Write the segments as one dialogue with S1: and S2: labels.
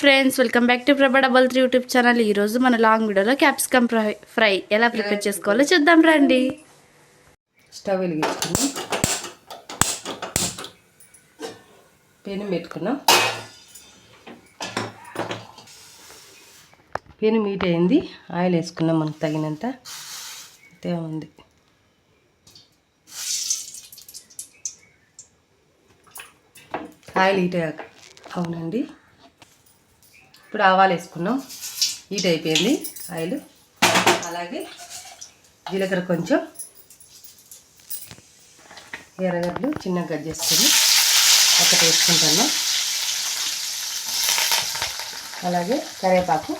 S1: Friends welcome back to Prabha double three YouTube channel. ఈ రోజు మన లాంగ్ వీడియోలో క్యాప్సికమ్ ఫ్రై ఫ్రై ఎలా ప్రిపేర్ చేసుకోవాలో చూద్దాం రండి.
S2: స్టవ్ వెలిగించుకున్నాం. పెను పెట్టుకున్నాం. పెను మీట్ అయింది. ఆయిల్ వేసుకున్నాం మనకు తగినంత. అంతే ఉంది. ఆయిల్ హీట్ అవునండి. ఇప్పుడు ఆవాలు వేసుకున్నాం. హీట్ అయిపోయింది. ఆయిల్. అలాగే జీలకర్ర కొంచెం. ఎర్రగడ్డలు చిన్నగా కట్ చేసుకొని ఒకటి వేసుకుంటాను అలాగే కరివేపాకు.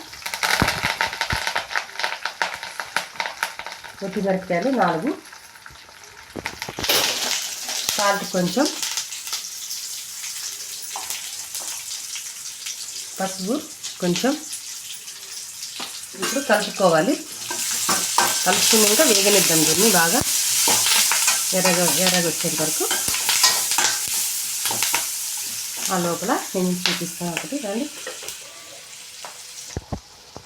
S2: ఒట్టి మిరపకాయలు నాలుగు. సాల్ట్ కొంచెం. పసుపు. కొంచెం ఇప్పుడు కలుపుకోవాలి. కలుపుకున్నాక వేగనిద్దాం దీన్ని బాగా. ఎర్రగా ఎర్రగా వచ్చేంత వరకు. ఆ లోపల నేను చూపిస్తాను ఒకటి రండి.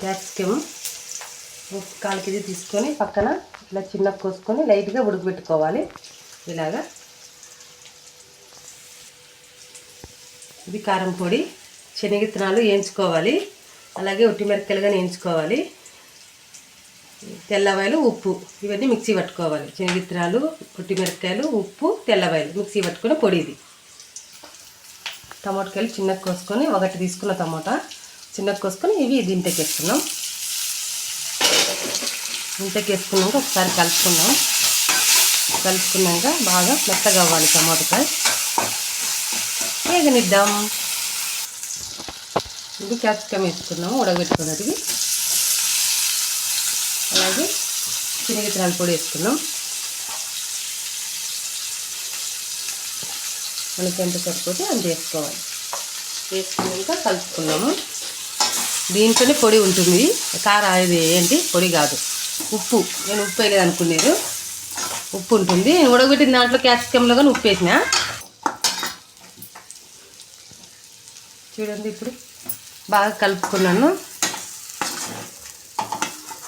S2: క్యాప్సికమ్ ఒక కాలు కేజీ తీసుకొని పక్కన ఇలా చిన్న కోసుకొని లైట్గా ఉడకబెట్టుకోవాలి. ఇలాగా. ఇది కారం పొడి. శనగిత్తనాలు వేయించుకోవాలి. అలాగే ఒట్టి మిరపకాయలుగా వేయించుకోవాలి. తెల్లవాయలు ఉప్పు ఇవన్నీ మిక్సీ పట్టుకోవాలి. శనగిత్తనాలు పొట్టి మిరపకాయలు ఉప్పు తెల్లవాయలు మిక్సీ పట్టుకుని పొడి ఇది. టమాటకాయలు చిన్నగా కోసుకొని ఒకటి తీసుకున్న టమాటా చిన్నగా కోసుకొని ఇవి దీంట్లోకి వేసుకున్నాం ఇంతకి వేసుకున్నాక ఒకసారి కలుపుకుందాం. కలుపుకున్నాక బాగా మెత్తగా అవ్వాలి టమాటకాయ. వేగనిద్దాం. ఇది క్యాప్సికమ్ వేసుకున్నాము ఉడకబెట్టుకున్నది అలాగే శనగిత్తనాల పొడి వేసుకున్నాం. మనకి ఎంత సరిపోతే అంత వేసుకోవాలి. వేసుకున్నాక కలుపుకున్నాము. దీంట్లోనే పొడి ఉంటుంది. కారం ఇది ఏంటి? పొడి కాదు. ఉప్పు. నేను ఉప్పు వేయలేదు అనుకున్నారు. ఉప్పు ఉంటుంది. నేను ఉడకబెట్టిన దాంట్లో క్యాప్సికంలో కానీ ఉప్పు వేసిన. చూడండి ఇప్పుడు. బాగా కలుపుకున్నాను.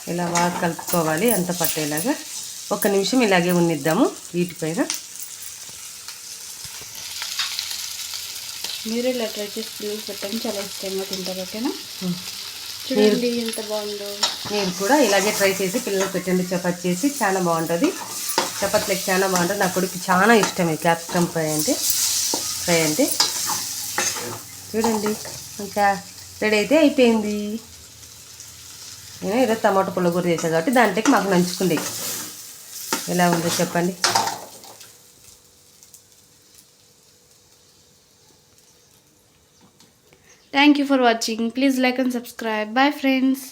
S2: ఇలా బాగా కలుపుకోవాలి అంత పట్టేలాగా. ఒక నిమిషం ఇలాగే ఉన్నిద్దాము వీటిపైన
S1: మీరు ఇలా ట్రై చేసి పిల్లలు పెట్టండి. చాలా ఇష్టంగా తింటారు ఓకేనా? చూడండి ఎంత బాగుందో.
S2: నేను కూడా ఇలాగే ట్రై చేసి పిల్లలకు పెట్టండి చపాతి చేసి చాలా బాగుంటుంది. చపాతీలకు చాలా బాగుంటుంది. నా కొడుకు చాలా ఇష్టం ఈ క్యాప్సికమ్ ఫ్రై అంటే. ఫ్రై అంటే. చూడండి. ఇంకా రెడీ అయితే అయిపోయింది. నేను ఏదో టమాటో పుల్లగూర చేశాను కాబట్టి దాంట్లోకి మాకు నంచుకుండే ఎలా ఉందో చెప్పండి.
S1: Thank you for watching please like and subscribe bye friends